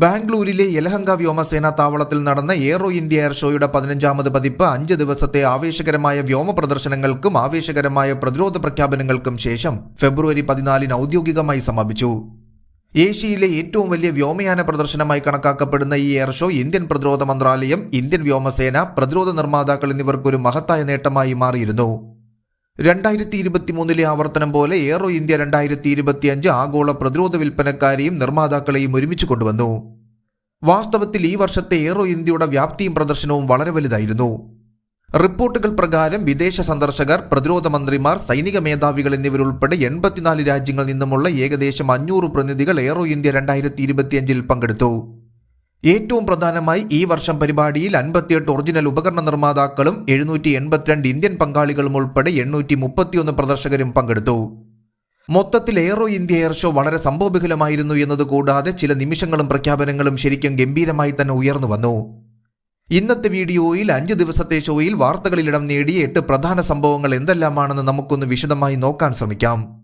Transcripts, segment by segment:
ബാംഗ്ലൂരിലെ യലഹങ്ക വ്യോമസേനാ താവളത്തിൽ നടന്ന എയറോ ഇന്ത്യ എയർ ഷോയുടെ പതിനഞ്ചാമത് പതിപ്പ് അഞ്ച് ദിവസത്തെ ആവേശകരമായ വ്യോമ പ്രദർശനങ്ങൾക്കും ആവേശകരമായ പ്രതിരോധ പ്രഖ്യാപനങ്ങൾക്കും ശേഷം ഫെബ്രുവരി പതിനാലിന് ഔദ്യോഗികമായി സമാപിച്ചു. ഏഷ്യയിലെ ഏറ്റവും വലിയ വ്യോമയാന പ്രദർശനമായി കണക്കാക്കപ്പെടുന്ന ഈ എയർ ഷോ ഇന്ത്യൻ പ്രതിരോധ മന്ത്രാലയം ഇന്ത്യൻ വ്യോമസേന പ്രതിരോധ നിർമ്മാതാക്കൾ എന്നിവർക്കൊരു മഹത്തായ നേട്ടമായി മാറിയിരുന്നു. രണ്ടായിരത്തി ഇരുപത്തി മൂന്നിലെ ആവർത്തനം പോലെ എയറോ ഇന്ത്യ രണ്ടായിരത്തി ഇരുപത്തിയഞ്ച് ആഗോള പ്രതിരോധ വിൽപ്പനക്കാരെയും നിർമ്മാതാക്കളെയും ഒരുമിച്ച് കൊണ്ടുവന്നു. വാസ്തവത്തിൽ ഈ വർഷത്തെ എയറോ ഇന്ത്യയുടെ വ്യാപ്തിയും പ്രദർശനവും വളരെ വലുതായിരുന്നു. റിപ്പോർട്ടുകൾ പ്രകാരം വിദേശ സന്ദർശകർ പ്രതിരോധ മന്ത്രിമാർ സൈനിക മേധാവികൾ എന്നിവരുൾപ്പെടെ എൺപത്തിനാല് രാജ്യങ്ങളിൽ നിന്നുമുള്ള ഏകദേശം അഞ്ഞൂറ് പ്രതിനിധികൾ എയറോ ഇന്ത്യ രണ്ടായിരത്തി ഇരുപത്തിയഞ്ചിൽ പങ്കെടുത്തു. ഏറ്റവും പ്രധാനമായി ഈ വർഷം പരിപാടിയിൽ അൻപത്തിയെട്ട് ഒറിജിനൽ ഉപകരണ നിർമ്മാതാക്കളും എഴുന്നൂറ്റി എൺപത്തിരണ്ട് ഇന്ത്യൻ പങ്കാളികളും ഉൾപ്പെടെ എണ്ണൂറ്റി മുപ്പത്തിയൊന്ന് പ്രദർശകരും പങ്കെടുത്തു. മൊത്തത്തിൽ എയറോ ഇന്ത്യ എയർ ഷോ വളരെ സംഭവബഹുലമായിരുന്നു എന്നതുകൂടാതെ ചില നിമിഷങ്ങളും പ്രഖ്യാപനങ്ങളും ശരിക്കും ഗംഭീരമായി തന്നെ ഉയർന്നു വന്നു. ഇന്നത്തെ വീഡിയോയിൽ അഞ്ച് ദിവസത്തെ ഷോയിൽ വാർത്തകളിലിടം നേടിയ എട്ട് പ്രധാന സംഭവങ്ങൾ എന്തെല്ലാമാണെന്ന് നമുക്കൊന്ന് വിശദമായി നോക്കാൻ ശ്രമിക്കാം.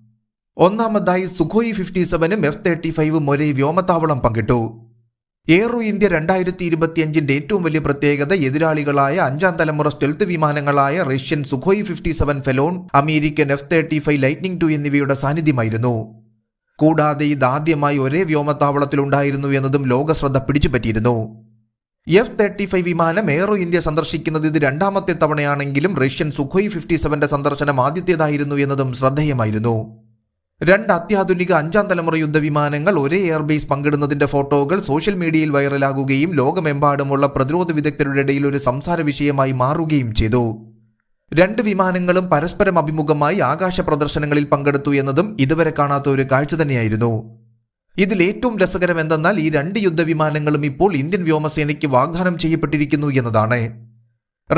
ഒന്നാമതായി സുഖോയി ഫിഫ്റ്റി സെവനും എഫ് തേർട്ടി ഫൈവും ഒരേ വ്യോമത്താവളം പങ്കിട്ടു. എയറോ ഇന്ത്യ രണ്ടായിരത്തി ഇരുപത്തിയഞ്ചിന്റെ ഏറ്റവും വലിയ പ്രത്യേകത എതിരാളികളായ അഞ്ചാം തലമുറ stealth വിമാനങ്ങളായ Russian Sukhoi fifty seven Felon American F thirty five Lightning two എന്നിവയുടെ സാന്നിധ്യമായിരുന്നു. കൂടാതെ ഇതാദ്യമായി ഒരേ വ്യോമത്താവളത്തിലുണ്ടായിരുന്നു എന്നതും ലോകശ്രദ്ധ പിടിച്ചുപറ്റിയിരുന്നു. എഫ് തേർട്ടി ഫൈവ് വിമാനം എയറോ ഇന്ത്യ സന്ദർശിക്കുന്നത് ഇത് രണ്ടാമത്തെ തവണയാണെങ്കിലും റഷ്യൻ സുഖോയ് ഫിഫ്റ്റി സെവന്റെ സന്ദർശനം ആദ്യത്തേതായിരുന്നു എന്നതും ശ്രദ്ധേയമായിരുന്നു. രണ്ട് അത്യാധുനിക അഞ്ചാം തലമുറ യുദ്ധവിമാനങ്ങൾ ഒരേ എയർബേസ് പങ്കിടുന്നതിന്റെ ഫോട്ടോകൾ സോഷ്യൽ മീഡിയയിൽ വൈറലാകുകയും ലോകമെമ്പാടുമുള്ള പ്രതിരോധ വിദഗ്ധരുടെ ഇടയിൽ ഒരു സംസാര വിഷയമായി മാറുകയും ചെയ്തു. രണ്ട് വിമാനങ്ങളും പരസ്പരം അഭിമുഖമായി ആകാശ പ്രദർശനങ്ങളിൽ പങ്കെടുത്തു എന്നതും ഇതുവരെ കാണാത്ത ഒരു കാഴ്ച തന്നെയായിരുന്നു. ഇതിൽ ഏറ്റവും രസകരം എന്തെന്നാൽ ഈ രണ്ട് യുദ്ധവിമാനങ്ങളും ഇപ്പോൾ ഇന്ത്യൻ വ്യോമസേനയ്ക്ക് വാഗ്ദാനം ചെയ്യപ്പെട്ടിരിക്കുന്നു എന്നതാണ്.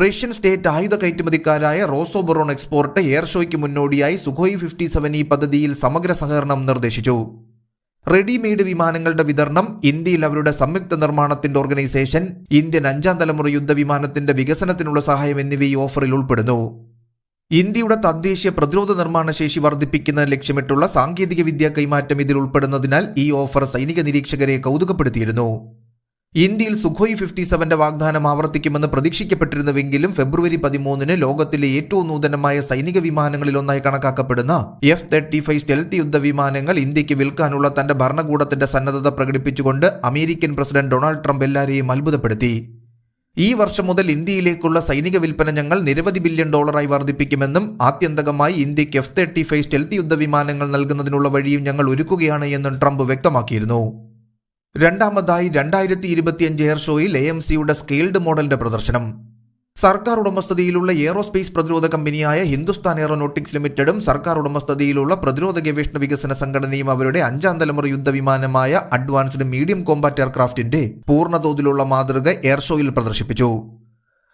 റഷ്യൻ സ്റ്റേറ്റ് ആയുധ കയറ്റുമതിക്കാരായ റോസോബൊറോൺ എക്സ്പോർട്ട് എയർ ഷോയ്ക്ക് മുന്നോടിയായി സുഖോയ് ഫിഫ്റ്റി സെവൻ ഈ പദ്ധതിയിൽ സമഗ്ര സഹകരണം നിർദ്ദേശിച്ചു. റെഡിമെയ്ഡ് വിമാനങ്ങളുടെ വിതരണം ഇന്ത്യയിൽ അവരുടെ സംയുക്ത നിർമ്മാണത്തിന്റെ ഓർഗനൈസേഷൻ ഇന്ത്യൻ അഞ്ചാം തലമുറ യുദ്ധവിമാനത്തിന്റെ വികസനത്തിനുള്ള സഹായം എന്നിവ ഈ ഓഫറിൽ ഉൾപ്പെടുന്നു. ഇന്ത്യയുടെ തദ്ദേശീയ പ്രതിരോധ നിർമ്മാണ ശേഷി വർദ്ധിപ്പിക്കുന്ന ലക്ഷ്യമിട്ടുള്ള സാങ്കേതിക വിദ്യ കൈമാറ്റം ഇതിൽ ഉൾപ്പെടുന്നതിനാൽ ഈ ഓഫർ സൈനിക നിരീക്ഷകരെ കൗതുകപ്പെടുത്തിയിരുന്നു. ഇന്ത്യയിൽ സുഖോയ് ഫിഫ്റ്റി സെവന്റെ വാഗ്ദാനം ആവർത്തിക്കുമെന്ന് പ്രതീക്ഷിക്കപ്പെട്ടിരുന്നുവെങ്കിലും ഫെബ്രുവരി പതിമൂന്നിന് ലോകത്തിലെ ഏറ്റവും നൂതനമായ സൈനിക വിമാനങ്ങളിലൊന്നായി കണക്കാക്കപ്പെടുന്ന എഫ് തേർട്ടി ഫൈവ് സ്റ്റെൽത്ത് യുദ്ധവിമാനങ്ങൾ ഇന്ത്യയ്ക്ക് വിൽക്കാനുള്ള തന്റെ ഭരണകൂടത്തിന്റെ സന്നദ്ധത പ്രകടിപ്പിച്ചുകൊണ്ട് അമേരിക്കൻ പ്രസിഡന്റ് ഡൊണാൾഡ് ട്രംപ് എല്ലാവരെയും അത്ഭുതപ്പെടുത്തി. ഈ വർഷം മുതൽ ഇന്ത്യയിലേക്കുള്ള സൈനിക വിൽപ്പന ഞങ്ങൾ നിരവധി ബില്യൺ ഡോളറായി വർദ്ധിപ്പിക്കുമെന്നും ആത്യന്തകമായി ഇന്ത്യയ്ക്ക് എഫ് തേർട്ടി ഫൈവ് സ്റ്റെൽത്ത് യുദ്ധവിമാനങ്ങൾ നൽകുന്നതിനുള്ള വഴിയും ഞങ്ങൾ ഒരുക്കുകയാണ് എന്നും ട്രംപ് വ്യക്തമാക്കിയിരുന്നു. രണ്ടാമതായി രണ്ടായിരത്തി ഇരുപത്തിയഞ്ച് എയർ ഷോയിൽ എ എം സിയുടെ സ്കെയിൽഡ് മോഡലിന്റെ പ്രദർശനം. സർക്കാർ ഉടമസ്ഥതയിലുള്ള എയറോസ്പേസ് പ്രതിരോധ കമ്പനിയായ ഹിന്ദുസ്ഥാൻ എയറോനോട്ടിക്സ് ലിമിറ്റഡും സർക്കാർ ഉടമസ്ഥതയിലുള്ള പ്രതിരോധ ഗവേഷണ വികസന സംഘടനയും അവരുടെ അഞ്ചാം തലമുറ യുദ്ധവിമാനമായ അഡ്വാൻസ്ഡ് മീഡിയം കോമ്പാറ്റ് എയർക്രാഫ്റ്റിന്റെ പൂർണതോതിലുള്ള മാതൃക എയർ ഷോയിൽ പ്രദർശിപ്പിച്ചു.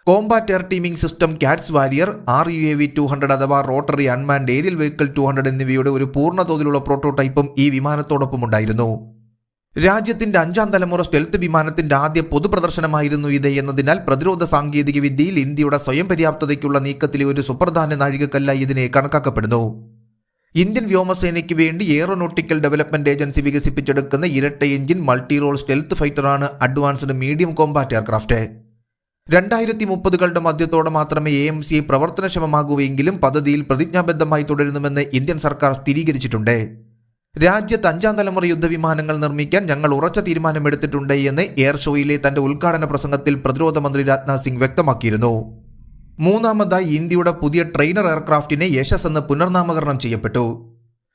Combat air teaming system CATS Warrior R U A V two hundred അഥവാ rotary unmanned aerial vehicle two hundred എന്നിവയുടെ ഒരു പൂർണതോതിലുള്ള പ്രോട്ടോടൈപ്പും ഈ വിമാനത്തോടൊപ്പം ഉണ്ടായിരുന്നു. രാജ്യത്തിന്റെ അഞ്ചാം തലമുറ സ്റ്റെൽത്ത് വിമാനത്തിന്റെ ആദ്യ പൊതുപ്രദർശനമായിരുന്നു ഇത് എന്നതിനാൽ പ്രതിരോധ സാങ്കേതിക വിദ്യയിൽ ഇന്ത്യയുടെ സ്വയം പര്യാപ്തതയ്ക്കുള്ള നീക്കത്തിലെ ഒരു സുപ്രധാന നാഴികക്കല്ലായി ഇതിനെ കണക്കാക്കപ്പെടുന്നു. ഇന്ത്യൻ വ്യോമസേനയ്ക്ക് വേണ്ടി എയറോനോട്ടിക്കൽ ഡെവലപ്മെന്റ് ഏജൻസി വികസിപ്പിച്ചെടുക്കുന്ന ഇരട്ട എഞ്ചിൻ മൾട്ടി റോൾ സ്റ്റെൽത്ത് ഫൈറ്ററാണ് അഡ്വാൻസ്ഡ് മീഡിയം കോമ്പാറ്റ് എയർക്രാഫ്റ്റ് രണ്ടായിരത്തി മുപ്പതുകളുടെ മധ്യത്തോടെ മാത്രമേ എ എം സി പ്രവർത്തനക്ഷമമാകുമെങ്കിലും പദ്ധതിയിൽ പ്രതിജ്ഞാബദ്ധമായി തുടരുന്നുവെന്ന് ഇന്ത്യൻ സർക്കാർ സ്ഥിരീകരിച്ചിട്ടുണ്ട്. രാജ്യത്ത് അഞ്ചാം തലമുറ യുദ്ധവിമാനങ്ങൾ നിർമ്മിക്കാൻ ഞങ്ങൾ ഉറച്ച തീരുമാനമെടുത്തിട്ടുണ്ട് എന്ന് എയർ ഷോയിലെ തന്റെ ഉദ്ഘാടന പ്രസംഗത്തിൽ പ്രതിരോധ മന്ത്രി രാജ്നാഥ് സിംഗ് വ്യക്തമാക്കിയിരുന്നു. മൂന്നാമതായി ഇന്ത്യയുടെ പുതിയ ട്രെയിനർ എയർക്രാഫ്റ്റിനെ യശസ് എന്ന് പുനർനാമകരണം ചെയ്യപ്പെട്ടു.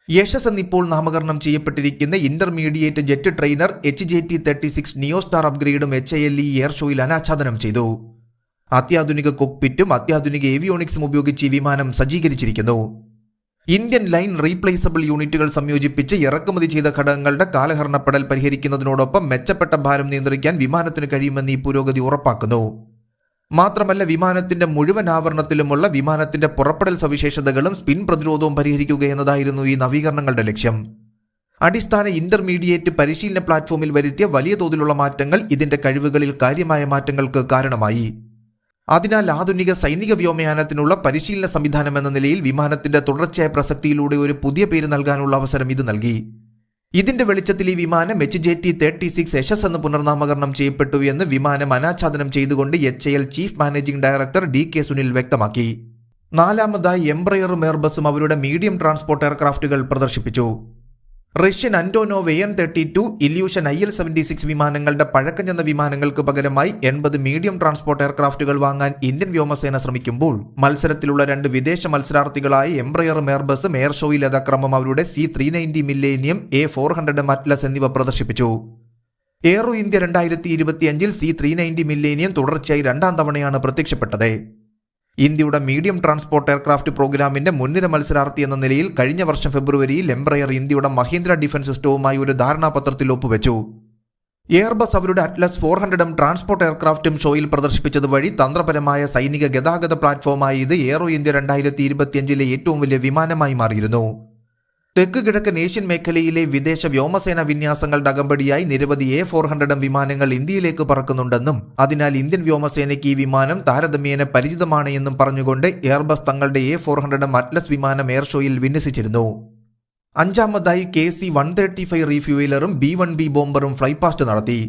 യശസ് എന്നിപ്പോൾ നാമകരണം ചെയ്യപ്പെട്ടിരിക്കുന്ന intermediate jet trainer H J T thirty six neo star അപ്ഗ്രേഡും H L E air ഷോയിൽ അനാച്ഛാദനം ചെയ്തു. അത്യാധുനിക കൊക്പിറ്റും അത്യാധുനിക ഏവിയോണിക്സും ഉപയോഗിച്ച് വിമാനം സജ്ജീകരിച്ചിരിക്കുന്നു. ഇന്ത്യൻ ലൈൻ റീപ്ലേസബിൾ യൂണിറ്റുകൾ സംയോജിപ്പിച്ച് ഇറക്കുമതി ചെയ്ത ഘടകങ്ങളുടെ കാലഹരണപ്പെടൽ പരിഹരിക്കുന്നതിനോടൊപ്പം മെച്ചപ്പെട്ട ഭാരം നിയന്ത്രിക്കാൻ വിമാനത്തിന് കഴിയുമെന്ന് ഈ പുരോഗതി ഉറപ്പാക്കുന്നു. മാത്രമല്ല വിമാനത്തിന്റെ മുഴുവൻ ആവരണത്തിലുമുള്ള വിമാനത്തിന്റെ പുറപ്പെടൽ സവിശേഷതകളും സ്പിൻ പ്രതിരോധവും പരിഹരിക്കുക എന്നതായിരുന്നു ഈ നവീകരണങ്ങളുടെ ലക്ഷ്യം. അടിസ്ഥാന ഇന്റർമീഡിയറ്റ് പരിശീലന പ്ലാറ്റ്ഫോമിൽ വരുത്തിയ വലിയ തോതിലുള്ള മാറ്റങ്ങൾ ഇതിന്റെ കഴിവുകളിൽ കാര്യമായ മാറ്റങ്ങൾക്ക് കാരണമായി. അതിനാൽ ആധുനിക സൈനിക വ്യോമയാനത്തിനുള്ള പരിശീലന സംവിധാനം എന്ന നിലയിൽ വിമാനത്തിന്റെ തുടർച്ചയായ പ്രസക്തിയിലൂടെ ഒരു പുതിയ പേര് നൽകാനുള്ള അവസരം ഇത് നൽകി. ഇതിന്റെ വെളിച്ചത്തിൽ ഈ വിമാനം H J T thirty six Yashas എന്ന് പുനർനാമകരണം ചെയ്യപ്പെട്ടു എന്ന് വിമാനം അനാച്ഛാദനം ചെയ്തുകൊണ്ട് H L chief managing director D K Sunil വ്യക്തമാക്കി. നാലാമതായി എംബ്രയറും എയർബസും അവരുടെ മീഡിയം ട്രാൻസ്പോർട്ട് എയർക്രാഫ്റ്റുകൾ പ്രദർശിപ്പിച്ചു. Russian Antonov N thirty two Ilyushin I L seventy six വിമാനങ്ങളുടെ പഴക്കം ചെന്ന വിമാനങ്ങൾക്ക് പകരമായി എൺപത് മീഡിയം ട്രാൻസ്പോർട്ട് എയർക്രാഫ്റ്റുകൾ വാങ്ങാൻ ഇന്ത്യൻ വ്യോമസേന ശ്രമിക്കുമ്പോൾ മത്സരത്തിലുള്ള രണ്ട് വിദേശ മത്സരാർത്ഥികളായ എംബ്രയറും എയർബസും എയർ ഷോയിൽ യഥാക്രമം അവരുടെ C three ninety Millennium A four hundred Atlas എന്നിവ പ്രദർശിപ്പിച്ചു. എയറോ ഇന്ത്യ രണ്ടായിരത്തി ഇരുപത്തിയഞ്ചിൽ സി ത്രീ നയന്റി മില്ലേനിയം തുടർച്ചയായി രണ്ടാം തവണയാണ് പ്രത്യക്ഷപ്പെട്ടത്. ഇന്ത്യയുടെ മീഡിയം ട്രാൻസ്പോർട്ട് എയർക്രാഫ്റ്റ് പ്രോഗ്രാമിന്റെ മുൻനിര മത്സരാർത്ഥി എന്ന നിലയിൽ കഴിഞ്ഞ വർഷം ഫെബ്രുവരിയിൽ എംബ്രയർ ഇന്ത്യയുടെ മഹീന്ദ്ര ഡിഫൻസ് സിസ്റ്റവുമായി ഒരു ധാരണാപത്രത്തിൽ ഒപ്പുവെച്ചു. എയർബസ് അവരുടെ അറ്റ്ലസ് ഫോർ ഹൺഡ്രഡും ട്രാൻസ്പോർട്ട് എയർക്രാഫ്റ്റും ഷോയിൽ പ്രദർശിപ്പിച്ചത് വഴി തന്ത്രപരമായ സൈനിക ഗതാഗത പ്ലാറ്റ്ഫോമായി ഇത് എയറോ ഇന്ത്യ രണ്ടായിരത്തി ഇരുപത്തിയഞ്ചിലെ ഏറ്റവും വലിയ വിമാനമായി മാറിയിരുന്നു. തെക്ക് കിഴക്കൻ ഏഷ്യൻ മേഖലയിലെ വിദേശ വ്യോമസേന വിന്യാസങ്ങളുടെ അകമ്പടിയായി നിരവധി എ ഫോർ ഹൺഡ്രഡും വിമാനങ്ങൾ ഇന്ത്യയിലേക്ക് പറക്കുന്നുണ്ടെന്നും അതിനാൽ ഇന്ത്യൻ വ്യോമസേനയ്ക്ക് ഈ വിമാനം താരതമ്യേന പരിചിതമാണ് എന്നും പറഞ്ഞുകൊണ്ട് എയർബസ് തങ്ങളുടെ എ ഫോർ ഹൺഡ്രഡും അറ്റ്ലസ് വിമാനം എയർ ഷോയിൽ വിന്യസിച്ചിരുന്നു. അഞ്ചാമതായി K C one thirty five റീഫ്യൂയിലറും B one B ബോംബറും ഫ്ലൈപാസ്റ്റ് നടത്തി.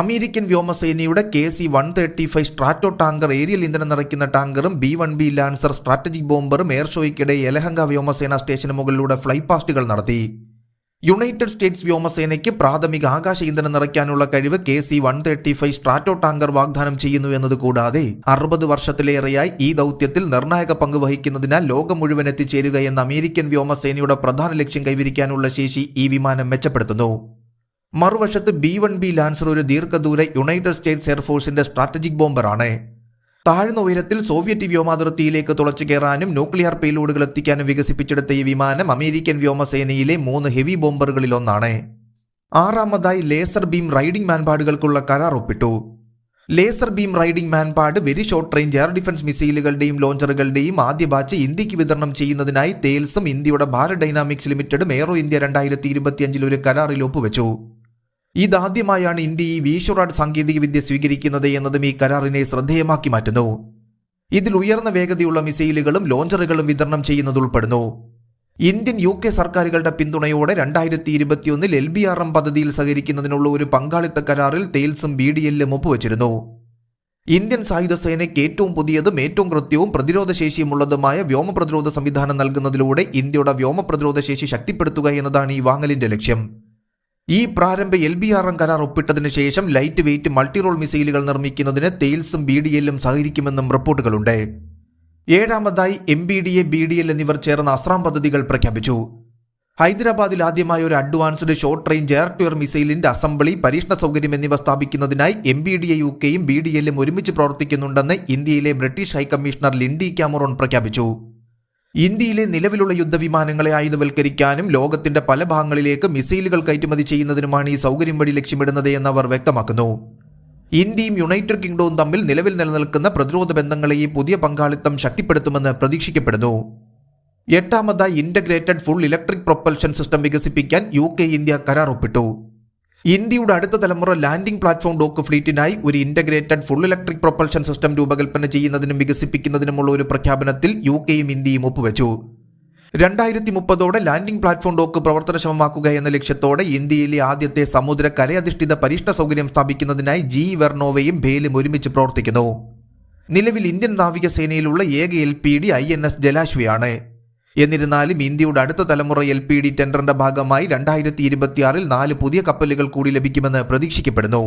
അമേരിക്കൻ വ്യോമസേനയുടെ K C one thirty five Stratotanker aerial ഇന്ധനം നിറയ്ക്കുന്ന ടാങ്കറും B one B Lancer strategic ബോംബറും air ഷോയ്ക്കിടെ യലഹങ്ക വ്യോമസേന സ്റ്റേഷന് മുകളിലൂടെ ഫ്ലൈപാസ്റ്റുകൾ നടത്തി. യുണൈറ്റഡ് സ്റ്റേറ്റ്സ് വ്യോമസേനയ്ക്ക് പ്രാഥമിക ആകാശ ഇന്ധനം നിറയ്ക്കാനുള്ള കഴിവ് K C one thirty five Stratotanker വാഗ്ദാനം ചെയ്യുന്നു എന്നത് കൂടാതെ അറുപത് വർഷത്തിലേറെയായി ഈ ദൗത്യത്തിൽ നിർണായക പങ്ക് വഹിക്കുന്നതിനാൽ ലോകം മുഴുവൻ എത്തിച്ചേരുക എന്ന അമേരിക്കൻ വ്യോമസേനയുടെ പ്രധാന ലക്ഷ്യം കൈവരിക്കാനുള്ള ശേഷി ഈ വിമാനം മെച്ചപ്പെടുത്തുന്നു. മറുവശത്ത് ബി വൺ ബി ലാൻസർ ഒരു ദീർഘദൂര യുണൈറ്റഡ് സ്റ്റേറ്റ്സ് എയർഫോഴ്സിന്റെ സ്ട്രാറ്റജിക് ബോംബറാണ്. താഴ്ന്ന ഉയരത്തിൽ സോവിയറ്റ് വ്യോമാതിർത്തിയിലേക്ക് തുളച്ചു കയറാനും ന്യൂക്ലിയർ പേലോഡുകൾ എത്തിക്കാനും വികസിപ്പിച്ചെടുത്ത ഈ വിമാനം അമേരിക്കൻ വ്യോമസേനയിലെ മൂന്ന് ഹെവി ബോംബറുകളിൽ ഒന്നാണ് ആറാമതായി ലേസർ ബീം റൈഡിംഗ് മാൻപാടുകൾക്കുള്ള കരാർ ഒപ്പിട്ടു. Laser beam riding MANPAD very short range air defence മിസൈലുകളുടെയും ലോഞ്ചറുകളുടെയും ആദ്യ ബാച്ച് ഇന്ത്യയ്ക്ക് വിതരണം ചെയ്യുന്നതിനായി തേൽസും ഇന്ത്യയുടെ ഭാരത് ഡൈനാമിക്സ് ലിമിറ്റഡും എയറോ ഇന്ത്യ രണ്ടായിരത്തി ഇരുപത്തിയഞ്ചിൽ ഒരു കരാറിൽ ഒപ്പുവെച്ചു. ഇതാദ്യമായാണ് ഇന്ത്യ ഈ വീശുറാഡ് സാങ്കേതികവിദ്യ സ്വീകരിക്കുന്നത് എന്നതും ഈ കരാറിനെ ശ്രദ്ധേയമാക്കി മാറ്റുന്നു. ഇതിൽ ഉയർന്ന വേഗതയുള്ള മിസൈലുകളും ലോഞ്ചറുകളും വിതരണം ചെയ്യുന്നത് ഉൾപ്പെടുന്നു. ഇന്ത്യൻ യു കെ സർക്കാരുകളുടെ പിന്തുണയോടെ രണ്ടായിരത്തി ഇരുപത്തിയൊന്നിൽ എൽ ബി ആർ എം പദ്ധതിയിൽ സഹകരിക്കുന്നതിനുള്ള ഒരു പങ്കാളിത്ത കരാറിൽ തേൽസും ബി ഡി എല്ലും ഒപ്പുവച്ചിരുന്നു. ഇന്ത്യൻ സായുധ സേനയ്ക്ക് ഏറ്റവും പുതിയതും ഏറ്റവും കൃത്യവും പ്രതിരോധശേഷിയുമുള്ളതുമായ വ്യോമ പ്രതിരോധ സംവിധാനം നൽകുന്നതിലൂടെ ഇന്ത്യയുടെ വ്യോമ പ്രതിരോധ ശേഷി ശക്തിപ്പെടുത്തുക എന്നതാണ് ഈ വാങ്ങലിന്റെ ലക്ഷ്യം. ഈ പ്രാരംഭ എൽ ബി ആർ എം കരാർ ഒപ്പിട്ടതിനു ശേഷം ലൈറ്റ് വെയിറ്റ് മൾട്ടി റോൾ മിസൈലുകൾ നിർമ്മിക്കുന്നതിന് തെയിൽസും ബി ഡി എല്ലും സഹകരിക്കുമെന്നും റിപ്പോർട്ടുകളുണ്ട്. ഏഴാമതായി M B D A B D L എന്നിവർ ചേർന്ന അസ്രാം പദ്ധതികൾ പ്രഖ്യാപിച്ചു. ഹൈദരാബാദിൽ ആദ്യമായ ഒരു advanced short range air to air മിസൈലിന്റെ assembly പരീക്ഷണ സൗകര്യം എന്നിവ സ്ഥാപിക്കുന്നതിനായി M B D A U കെയും ബി ഡി എല്ലും ഒരുമിച്ച് പ്രവർത്തിക്കുന്നുണ്ടെന്ന് ഇന്ത്യയിലെ ബ്രിട്ടീഷ് ഹൈക്കമ്മീഷണർ ലിൻഡി ക്യാമറോൺ പ്രഖ്യാപിച്ചു. ഇന്ത്യയിലെ നിലവിലുള്ള യുദ്ധവിമാനങ്ങളെ ആയുധവൽക്കരിക്കാനും ലോകത്തിന്റെ പല ഭാഗങ്ങളിലേക്ക് മിസൈലുകൾ കയറ്റുമതി ചെയ്യുന്നതിനുമാണ് ഈ സൗകര്യം വഴി ലക്ഷ്യമിടുന്നത് എന്ന് അവർ വ്യക്തമാക്കുന്നു. ഇന്ത്യയും യുണൈറ്റഡ് കിങ്ഡവും തമ്മിൽ നിലവിൽ നിലനിൽക്കുന്ന പ്രതിരോധ ബന്ധങ്ങളെ ഈ പുതിയ പങ്കാളിത്തം ശക്തിപ്പെടുത്തുമെന്ന് പ്രതീക്ഷിക്കപ്പെടുന്നു. എട്ടാമതായി integrated full electric propulsion system വികസിപ്പിക്കാൻ യു ഇന്ത്യ കരാർ ഒപ്പിട്ടു. ഇന്ത്യയുടെ അടുത്ത തലമുറ ലാൻഡിംഗ് പ്ലാറ്റ്ഫോം ഡോക്ക് ഫ്ലീറ്റിനായി ഒരു integrated full electric propulsion system രൂപകൽപ്പന ചെയ്യുന്നതിനും വികസിപ്പിക്കുന്നതിനുമുള്ള ഒരു പ്രഖ്യാപനത്തിൽ യു കെയും ഇന്ത്യയും ഒപ്പുവെച്ചു. രണ്ടായിരത്തി മുപ്പതോടെ ലാൻഡിംഗ് പ്ലാറ്റ്ഫോം ഡോക്ക് പ്രവർത്തനക്ഷമമാക്കുക എന്ന ലക്ഷ്യത്തോടെ ഇന്ത്യയിലെ ആദ്യത്തെ സമുദ്ര കരയധിഷ്ഠിത പരീക്ഷണ സൗകര്യം സ്ഥാപിക്കുന്നതിനായി ജി വെർണോവയും ബേലും ഒരുമിച്ച് പ്രവർത്തിക്കുന്നു. നിലവിൽ ഇന്ത്യൻ നാവികസേനയിലുള്ള ഏക L P D I N S ജലാശ്വയാണ്. എന്നിരുന്നാലും ഇന്ത്യയുടെ അടുത്ത തലമുറ എൽ പി ഡി ടെൻഡറിന്റെ ഭാഗമായി രണ്ടായിരത്തി ഇരുപത്തിയാറിൽ നാല് പുതിയ കപ്പലുകൾ കൂടി ലഭിക്കുമെന്ന് പ്രതീക്ഷിക്കപ്പെടുന്നു.